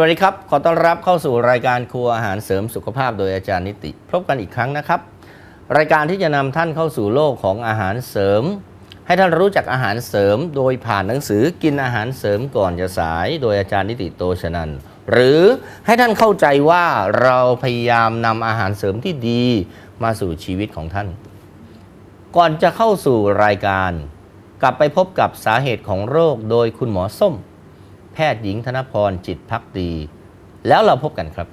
สวัสดีครับ ขอต้อนรับเข้าสู่รายการครัวอาหารเสริมสุขภาพโดยอาจารย์นิติ พบกันอีกครั้งนะครับ รายการที่จะนำท่านเข้าสู่โลกของอาหารเสริม ให้ท่านรู้จักอาหารเสริม โดยผ่านหนังสือกินอาหารเสริมก่อนจะสาย โดยอาจารย์นิติโตชนันหรือให้ท่านเข้าใจว่าเราพยายามนำอาหารเสริมที่ดีมาสู่ชีวิตของท่าน ก่อนจะเข้าสู่รายการ กลับไปพบกับสาเหตุของโรคโดยคุณหมอส้ม แพทย์หญิงธนพรจิตพักดี แล้วเราพบกันครับ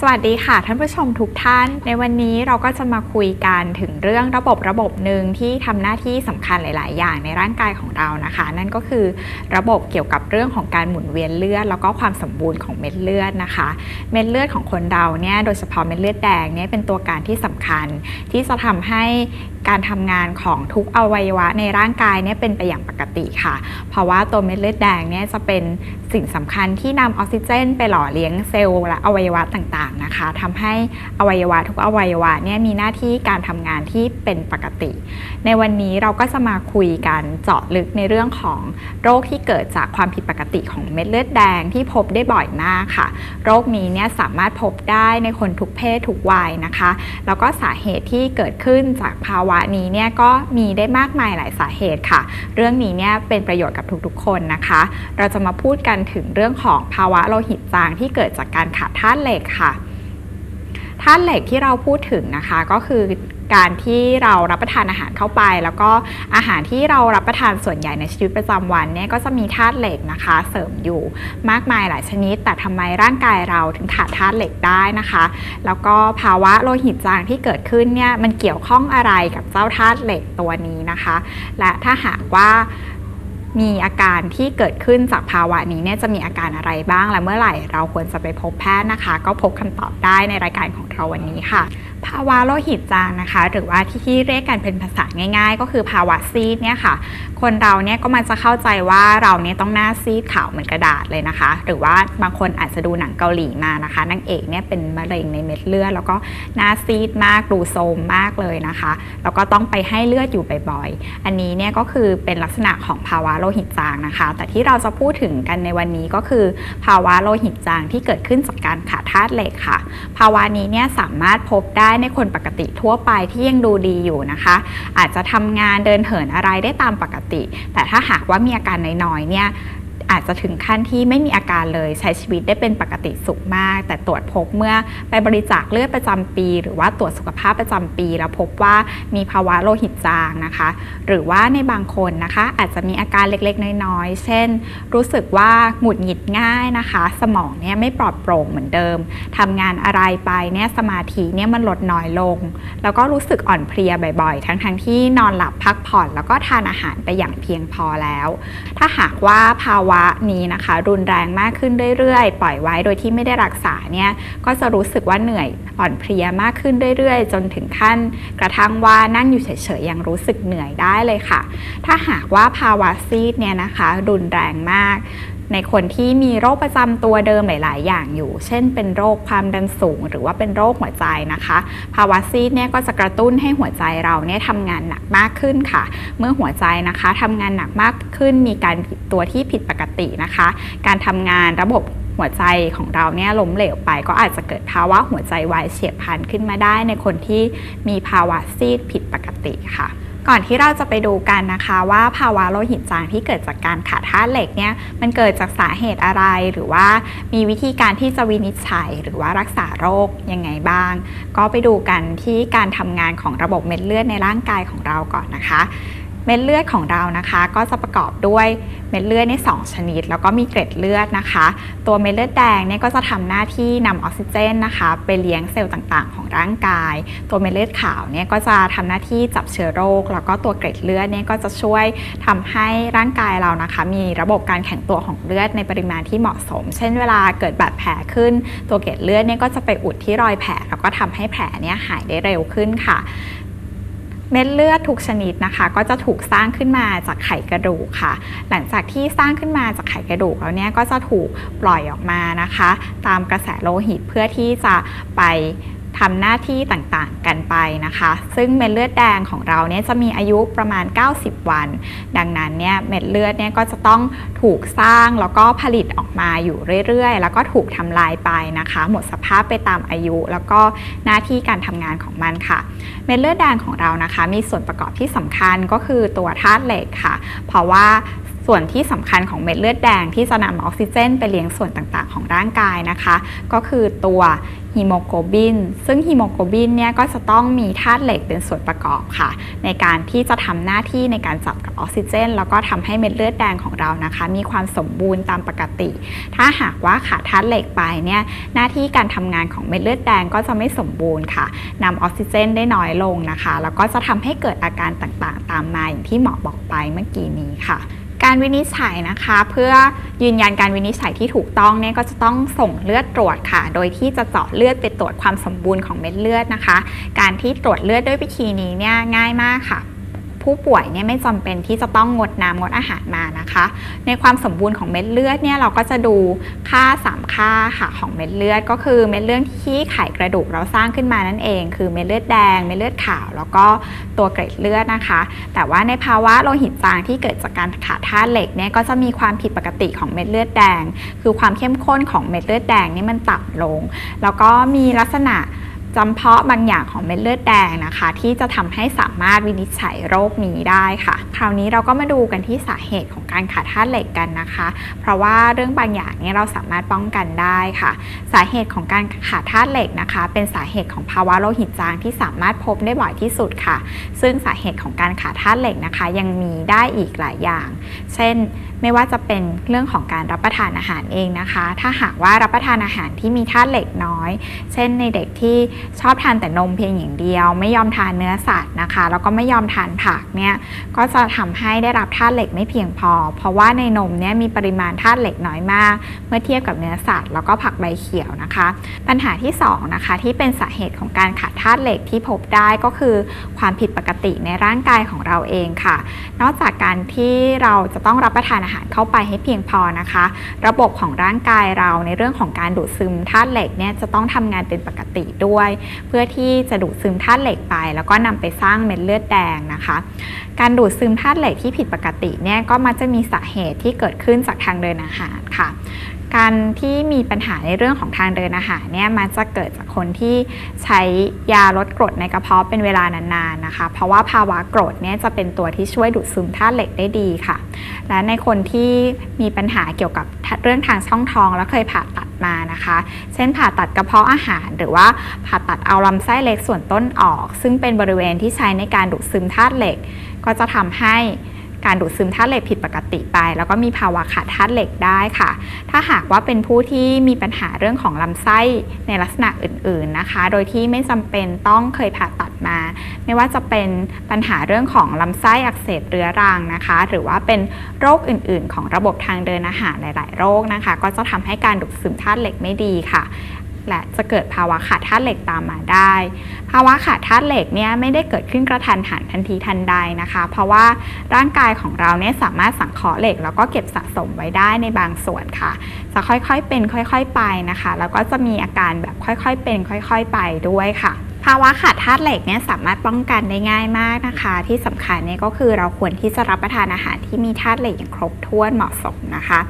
สวัสดีค่ะท่านผู้ชมทุกท่าน ในวันนี้เราก็จะมาคุยกันถึงเรื่องระบบระบบหนึ่งที่ทำหน้าที่สำคัญหลาย ๆ อย่างในร่างกายของเรานะคะ นั่นก็คือระบบเกี่ยวกับเรื่องของการหมุนเวียนเลือด แล้วก็ความสมบูรณ์ของเม็ดเลือดนะคะ เม็ดเลือดของคนเราเนี่ยโดยเฉพาะเม็ดเลือดแดงเนี่ยเป็นตัวการที่สำคัญ ที่จะทำให้การทำงานของทุกอวัยวะในร่างกายเนี่ยเป็นไปอย่างปกติค่ะ เพราะว่าตัวเม็ดเลือดแดงเนี่ยจะเป็นสิ่งสำคัญที่นำออกซิเจน ไปหล่อเลี้ยงเซลล์และอวัยวะต่างๆนะคะทำให้อวัยวะทุกอวัยวะเนี่ยมีหน้าที่การทำงานที่เป็นปกติ ในวันนี้เราก็จะมาคุยกันเจาะลึกในเรื่องของโรคที่เกิดจากความผิดปกติของเม็ดเลือดแดงที่พบได้บ่อยมากค่ะ โรคนี้เนี่ยสามารถพบได้ในคนทุกเพศทุกวัยนะคะ แล้วก็สาเหตุที่เกิดขึ้นจากภาวะนี้เนี่ยก็มีได้มากมายหลายสาเหตุค่ะ เรื่องนี้เนี่ยเป็นประโยชน์กับทุกๆคนนะคะ เราจะมาพูดกันถึงเรื่องของภาวะโลหิตจางที่เกิดจากการขาดธาตุเหล็กค่ะธาตุเหล็กที่เราพูดถึงนะคะก็คือการที่เรารับประทานอาหารเข้าไป แล้วก็อาหารที่เรารับประทานส่วนใหญ่ในชีวิตประจำวันเนี่ยก็จะมีธาตุเหล็กนะคะ เสริมอยู่มากมายหลายชนิด แต่ทำไมร่างกายเราถึงขาดธาตุเหล็กได้นะคะ แล้วก็ภาวะโลหิตจางที่เกิดขึ้นเนี่ยมันเกี่ยวข้องอะไรกับเจ้าธาตุเหล็กตัวนี้นะคะ และถ้าหากว่า มีอาการที่เกิดขึ้นจากภาวะนี้เนี่ยจะมีอาการอะไรบ้างและเมื่อไหร่ เราควรจะไปพบแพทย์นะคะ ก็พบคำตอบได้ในรายการของเราวันนี้ค่ะ ภาวะโลหิตจางนะคะ หรือว่าที่ที่เรียกกันเป็นภาษาง่าย ๆ ก็คือภาวะซีดเนี่ยค่ะ คนเราเนี่ยก็มันจะเข้าใจว่าเราเนี่ยต้องหน้าซีดขาวเหมือนกระดาษเลยนะคะ หรือว่าบางคนอาจจะดูหนังเกาหลีมานะคะนางเอกเนี่ยเป็นมะเร็งในเม็ดเลือดแล้วก็หน้าซีดมากดูโทมมากเลยนะคะแล้วก็ต้องไปให้เลือดอยู่บ่อยๆอันนี้เนี่ยก็คือเป็นลักษณะของภาวะโลหิตจางนะคะ แต่ที่เราจะพูดถึงกันในวันนี้ก็คือ ภาวะโลหิตจางที่เกิดขึ้นจากการขาดธาตุเหล็กค่ะ ภาวะนี้เนี่ยสามารถพบได้ในคนปกติทั่วไปที่ยังดูดีอยู่นะคะ อาจจะทำงานเดินเหินอะไรได้ตามปกติ แต่ถ้าหากว่ามีอาการน้อยๆเนี่ย อาจจะถึงขั้นที่ไม่มีอาการเลยใช้ชีวิตได้เป็นปกติสุขมาก แต่ตรวจพบเมื่อไปบริจาคเลือดประจำปี หรือว่าตรวจสุขภาพประจำปี แล้วพบว่ามีภาวะโลหิตจางนะคะ หรือว่าในบางคนนะคะ อาจจะมีอาการเล็กๆ น้อยๆ เช่น รู้สึกว่าหงุดหงิดง่ายนะคะ สมองเนี่ยไม่ปลอดโปร่งเหมือนเดิมทำงานอะไรไปเนี่ยสมาธิเนี่ยมันลดน้อยลง แล้วก็รู้สึกอ่อนเพลียบ่อยๆ ทั้งๆที่นอนหลับพักผ่อน แล้วก็ทานอาหารไปอย่างเพียงพอแล้ว ถ้าหากว่าภาวะนี้นะคะ รุนแรงมากขึ้นเรื่อยๆ ปล่อยไว้โดยที่ไม่ได้รักษาเนี่ยก็จะรู้สึกว่าเหนื่อยอ่อนเพลียมากขึ้นเรื่อยๆ จนถึงขั้น กระทั่งว่านั่งอยู่เฉยๆยังรู้สึกเหนื่อยได้เลยค่ะ ถ้าหากว่าภาวะซีดเนี่ยนะคะ รุนแรงมาก ในคนที่มีโรคประจำตัวเดิมหลาย ๆ อย่างอยู่ เช่น เป็นโรคความดันสูง หรือว่าเป็นโรคหัวใจนะคะ ภาวะซีดเนี่ยก็จะกระตุ้นให้หัวใจเราเนี่ยทำงานหนักมากขึ้นค่ะ เมื่อหัวใจนะคะทำงานหนักมากขึ้น มีการตัวที่ผิดปกตินะคะ การทำงานระบบหัวใจของเราเนี่ยล้มเหลวไป ก็อาจจะเกิดภาวะหัวใจวายเฉียบพลันขึ้นมาได้ในคนที่มีภาวะซีดผิดปกติค่ะ ก่อนที่เราจะไปดูกันนะคะว่าภาวะโลหิตจางที่เกิดจากการขาดธาตุเหล็กเนี่ยมันเกิดจากสาเหตุอะไร หรือว่ามีวิธีการที่จะวินิจฉัย หรือว่ารักษาโรคยังไงบ้าง ก็ไปดูกันที่การทำงานของระบบเม็ดเลือดในร่างกายของเราก่อนนะคะ เม็ดเลือดของเรานะคะ ก็จะประกอบด้วยเม็ดเลือดในสองชนิด แล้วก็มีเกล็ดเลือดนะคะ ตัวเม็ดเลือดแดงเนี่ยก็จะทำหน้าที่นำออกซิเจนนะคะ ไปเลี้ยงเซลล์ต่างๆ ของร่างกาย ตัวเม็ดเลือดขาวเนี่ยก็จะทำหน้าที่จับเชื้อโรค แล้วก็ตัวเกล็ดเลือดเนี่ยก็จะช่วยทำให้ร่างกายเรานะคะ มีระบบการแข็งตัวของเลือดในปริมาณที่เหมาะสม เช่นเวลาเกิดบาดแผลขึ้น ตัวเกล็ดเลือดเนี่ยก็จะไปอุดที่รอยแผลแล้วก็ทำให้แผลเนี่ยหายได้เร็วขึ้นค่ะ เม็ดเลือดทุกชนิดนะคะ ก็จะถูกสร้างขึ้นมาจากไขกระดูกค่ะ หลังจากที่สร้างขึ้นมาจากไขกระดูกแล้วเนี่ยก็จะถูกปล่อยออกมานะคะ ตามกระแสโลหิตเพื่อที่จะไป ทำหน้าที่ต่างๆกันไปนะคะ ซึ่งเม็ดเลือดแดงของเราเนี่ยจะมีอายุประมาณ 90 วัน ดังนั้นเนี่ยเม็ดเลือดเนี่ยก็จะต้องถูกสร้างแล้วก็ผลิตออกมาอยู่เรื่อยๆ แล้วก็ถูกทำลายไปนะคะ หมดสภาพไปตามอายุ แล้วก็หน้าที่การทำงานของมันค่ะ เม็ดเลือดแดงของเรานะคะ มีส่วนประกอบที่สำคัญก็คือตัวธาตุเหล็กค่ะ เพราะว่า ส่วนที่สำคัญของเม็ดเลือดแดงที่จะนำออกซิเจน ไปเลี้ยงส่วนต่างๆ ของร่างกายนะคะ ก็คือตัวฮีโมโกลบิน ซึ่งฮีโมโกลบินเนี่ยก็จะต้องมีธาตุเหล็กเป็นส่วนประกอบค่ะ ในการที่จะทำหน้าที่ในการจับกับออกซิเจน แล้วก็ทำให้เม็ดเลือดแดงของเรานะคะ มีความสมบูรณ์ตามปกติ ถ้าหากว่าขาดธาตุเหล็กไปเนี่ยหน้าที่การทำงานของเม็ดเลือดแดงก็จะไม่สมบูรณ์ค่ะนำออกซิเจนได้น้อยลงนะคะ แล้วก็จะทำให้เกิดอาการต่างๆ ตามมาอย่างที่หมอบอกไปเมื่อกี้นี้ค่ะ การวินิจฉัยนะคะ เพื่อยืนยันการวินิจฉัยที่ถูกต้องเนี่ยก็จะต้องส่งเลือดตรวจค่ะ โดยที่จะเจาะเลือดไปตรวจความสมบูรณ์ของเม็ดเลือดนะคะ การที่ตรวจเลือดด้วยวิธีนี้เนี่ยง่ายมากค่ะ ผู้ป่วยเนี่ยไม่จำเป็นที่จะต้องงดน้ำงดอาหารมานะคะ ในความสมบูรณ์ของเม็ดเลือดเนี่ยเราก็จะดูค่า 3 ค่าค่ะของเม็ดเลือด ก็คือเม็ดเลือดที่ไขกระดูกเราสร้างขึ้นมานั่นเอง คือเม็ดเลือดแดง เม็ดเลือดขาว แล้วก็ตัวเกล็ดเลือดนะคะ แต่ว่าในภาวะโลหิตจางที่เกิดจากการขาดธาตุเหล็กเนี่ยก็จะมีความผิดปกติของเม็ดเลือดแดง คือความเข้มข้นของเม็ดเลือดแดงนี่มันต่ำลง แล้วก็มีลักษณะ จำเพาะบางอย่างของเม็ดเลือดแดงนะคะ ที่จะทำให้สามารถวินิจฉัยโรคนี้ได้ค่ะ คราวนี้เราก็มาดูกันที่สาเหตุของการขาดธาตุเหล็กกันนะคะ เพราะว่าเรื่องบางอย่างเนี่ยเราสามารถป้องกันได้ค่ะ สาเหตุของการขาดธาตุเหล็กนะคะ เป็นสาเหตุของภาวะโลหิตจางที่สามารถพบได้บ่อยที่สุดค่ะ ซึ่งสาเหตุของการขาดธาตุเหล็กนะคะ ยังมีได้อีกหลายอย่าง เช่นไม่ว่าจะเป็นเรื่องของการรับประทานอาหารเองนะคะ ถ้าหากว่ารับประทานอาหารที่มีธาตุเหล็กน้อย เช่นในเด็กที่ชอบทานแต่นมเพียงอย่างเดียว ไม่ยอมทานเนื้อสัตว์นะคะ แล้วก็ไม่ยอมทานผักเนี่ยก็จะทำให้ได้รับธาตุเหล็กไม่เพียงพอ เพราะว่าในนมเนี่ยมีปริมาณธาตุเหล็กน้อยมาก เมื่อเทียบกับเนื้อสัตว์แล้วก็ผักใบเขียวนะคะ ปัญหาที่สองนะคะที่เป็นสาเหตุของการขาดธาตุเหล็กที่พบได้ก็คือความผิดปกติในร่างกายของเราเองค่ะ นอกจากการที่เราจะต้องรับประทานอาหารเข้าไปให้เพียงพอนะคะ ระบบของร่างกายเราในเรื่องของการดูดซึมธาตุเหล็กเนี่ยจะต้องทำงานเป็นปกติด้วย เพื่อที่จะดูดซึมธาตุเหล็กไป แล้วก็นำไปสร้างเม็ดเลือดแดงนะคะ การดูดซึมธาตุเหล็กที่ผิดปกติเนี่ยก็มักจะมีสาเหตุที่เกิดขึ้นจากทางเดินอาหารค่ะ การที่มีปัญหาในเรื่องของทางเดินอาหารเนี่ยมันจะเกิดจากคนที่ใช้ยาลดกรดในกระเพาะเป็นเวลานานๆนะคะ เพราะว่าภาวะกรดเนี่ยจะเป็นตัวที่ช่วยดูดซึมธาตุเหล็กได้ดีค่ะ และในคนที่มีปัญหาเกี่ยวกับเรื่องทางช่องท้อง แล้วเคยผ่าตัดมานะคะ เช่นผ่าตัดกระเพาะอาหาร หรือว่าผ่าตัดเอาลำไส้เล็กส่วนต้นออก ซึ่งเป็นบริเวณที่ใช้ในการดูดซึมธาตุเหล็ก ก็จะทำให้ การดูดซึมธาตุเหล็กผิดปกติไป แล้วก็มีภาวะขาดธาตุเหล็กได้ค่ะ ถ้าหากว่าเป็นผู้ที่มีปัญหาเรื่องของลำไส้ในลักษณะอื่น ๆนะคะ โดยที่ไม่จำเป็นต้องเคยผ่าตัดมา ไม่ว่าจะเป็นปัญหาเรื่องของลำไส้อักเสบเรื้อรังนะคะ หรือว่าเป็นโรคอื่น ๆ ของระบบทางเดินอาหารหลาย ๆ โรคนะคะ ก็จะทำให้การดูดซึมธาตุเหล็กไม่ดีค่ะ และจะเกิดภาวะขาดธาตุเหล็กตามมาได้ ภาวะขาดธาตุเหล็กเนี่ยไม่ได้เกิดขึ้นกระทันหันทันทีทันใดนะคะ เพราะว่าร่างกายของเราเนี่ยสามารถสังเคราะห์เหล็ก แล้วก็เก็บสะสมไว้ได้ในบางส่วนค่ะ จะค่อยๆเป็นค่อย ๆ ไปนะคะ แล้วก็จะมีอาการแบบค่อยๆเป็น ค่อย ๆ ไปด้วยค่ะ ภาวะขาดธาตุเหล็กเนี่ยสามารถป้องกันได้ง่ายมากนะคะ ที่สำคัญเนี่ยก็คือเราควรที่จะรับประทานอาหารที่มีธาตุเหล็กอย่างครบถ้วนเหมาะสมนะคะ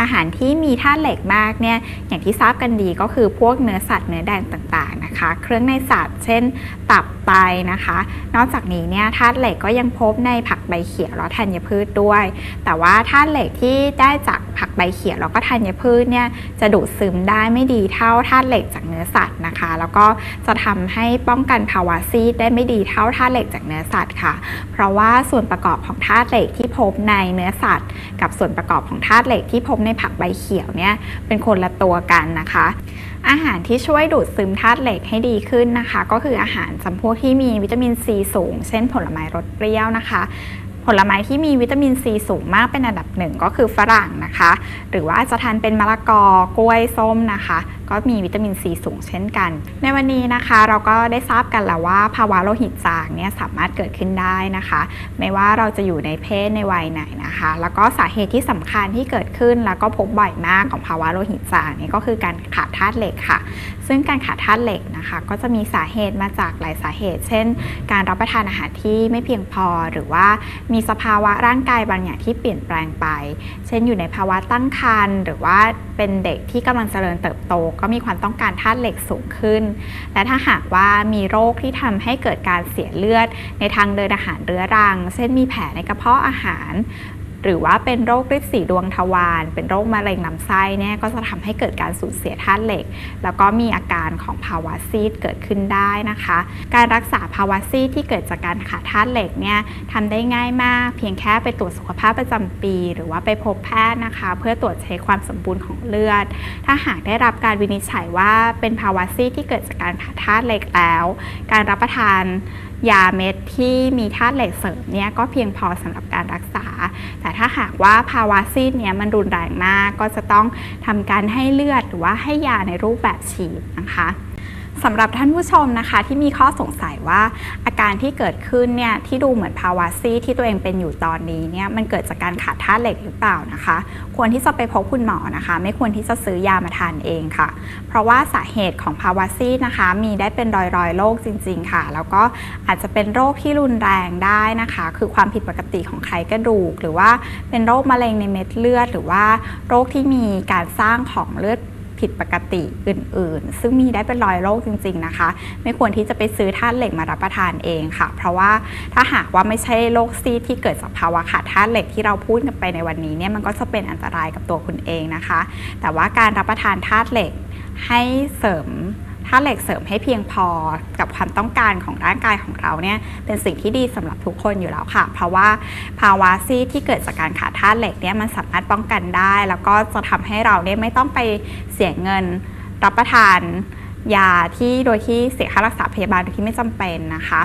อาหารที่มีธาตุเหล็กมากเนี่ยอย่างที่ทราบกันดีก็คือพวกเนื้อสัตว์เนื้อแดงต่างๆนะคะ เครื่องในสัตว์เช่น ตับไตนะคะ นอกจากนี้เนี่ยธาตุเหล็กก็ยังพบในผักใบเขียวและธัญพืชด้วย แต่ว่าธาตุเหล็กที่ได้จาก ผักใบเขียวแล้วก็ธัญพืชเนี่ยจะดูดซึมได้ไม่ดีเท่าธาตุเหล็กจากเนื้อสัตว์นะคะ แล้วก็จะทำให้ป้องกันภาวะซีดได้ไม่ดีเท่าธาตุเหล็กจากเนื้อสัตว์ค่ะ เพราะว่าส่วนประกอบของธาตุเหล็กที่พบในเนื้อสัตว์ กับส่วนประกอบของธาตุเหล็กที่พบในผักใบเขียวเนี่ยเป็นคนละตัวกันนะคะอาหารที่ช่วยดูดซึมธาตุเหล็กให้ดีขึ้นนะคะ ก็คืออาหารจำพวกที่มีวิตามินซีสูง เช่นผลไม้รสเปรี้ยวนะคะ ผลไม้ที่มีวิตามินซีสูงมากเป็นอันดับหนึ่งก็คือฝรั่งนะคะ หรือว่าจะทานเป็นมะละกอกล้วยส้มนะคะ ก็มีวิตามินซีสูงเช่นกัน ในวันนี้นะคะเราก็ได้ทราบกันแล้วว่าภาวะโลหิตจางเนี่ยสามารถเกิดขึ้นได้นะคะ ไม่ว่าเราจะอยู่ในเพศในวัยไหนนะคะ แล้วก็สาเหตุที่สำคัญที่เกิดขึ้นแล้วก็พบบ่อยมากของภาวะโลหิตจางนี่ก็คือการขาดธาตุเหล็กค่ะ ซึ่งการขาดธาตุเหล็กนะคะ ก็จะมีสาเหตุมาจากหลายสาเหตุ เช่น การรับประทานอาหารที่ไม่เพียงพอหรือว่ามีสภาวะร่างกายบางอย่างที่เปลี่ยนแปลงไป เช่นอยู่ในภาวะตั้งครรภ์หรือว่าเป็นเด็กที่กำลังเจริญเติบโตก็มีความต้องการธาตุเหล็กสูงขึ้น และถ้าหากว่ามีโรคที่ทำให้เกิดการเสียเลือดในทางเดินอาหารเรื้อรัง เช่นมีแผลในกระเพาะอาหาร หรือว่าเป็นโรคริดสีดวงทวาร เป็นโรคมะเร็งลำไส้เนี่ยก็จะทำให้เกิดการสูญเสียธาตุเหล็ก แล้วก็มีอาการของภาวะซีดเกิดขึ้นได้นะคะ การรักษาภาวะซีดที่เกิดจากการขาดธาตุเหล็กเนี่ยทำได้ง่ายมาก เพียงแค่ไปตรวจสุขภาพประจำปี หรือว่าไปพบแพทย์นะคะ เพื่อตรวจเช็คความสมบูรณ์ของเลือด ถ้าหากได้รับการวินิจฉัยว่าเป็นภาวะซีดที่เกิดจากการขาดธาตุเหล็กแล้ว การรับประทานยาเม็ดที่มีธาตุเหล็กเสริมเนี่ยก็เพียงพอสำหรับการรักษา แต่ถ้าหากว่าภาวะซีดเนี่ยมันรุนแรงมากก็จะต้องทำการให้เลือดหรือว่าให้ยาในรูปแบบฉีดนะคะ สำหรับท่านผู้ชมนะคะที่มีข้อสงสัยว่าอาการที่เกิดขึ้นเนี่ยที่ดูเหมือนภาวะซีที่ตัวเองเป็นอยู่ตอนนี้เนี่ยมันเกิดจากการขาดธาตุเหล็กหรือเปล่านะคะ ควรที่จะไปพบคุณหมอนะคะ ไม่ควรที่จะซื้อยามาทานเองค่ะ เพราะว่าสาเหตุของภาวะซีนะคะ มีได้เป็นรอยรอยๆโรคจริง ๆ ค่ะ แล้วก็อาจจะเป็นโรคที่รุนแรงได้นะคะ คือความผิดปกติของไขกระดูก หรือว่าเป็นโรคมะเร็งในเม็ดเลือด หรือว่าโรคที่มีการสร้างของเลือด ผิดปกติอื่นๆ ซึ่งมีได้เป็นรอยโรคจริง ๆนะคะ ไม่ควรที่จะไปซื้อธาตุเหล็กมารับประทานเองค่ะ เพราะว่าถ้าหากว่าไม่ใช่โรคซีดที่เกิดจากภาวะขาดธาตุเหล็กที่เราพูดกันไปในวันนี้เนี่ยมันก็จะเป็นอันตรายกับตัวคุณเองนะคะ แต่ว่าการรับประทานธาตุเหล็กให้เสริม ถ้าเหล็กเสริมให้เพียงพอกับความต้องการของร่างกายของเราเนี่ยเป็นสิ่งที่ดีสำหรับทุกคนอยู่แล้วค่ะ เพราะว่าภาวะซีที่เกิดจากการขาดธาตุเหล็กเนี่ยมันสามารถป้องกันได้ แล้วก็จะทำให้เราเนี่ยไม่ต้องไปเสียเงินรับประทานยาที่โดยที่เสียค่ารักษาพยาบาลโดยที่ไม่จำเป็นนะคะ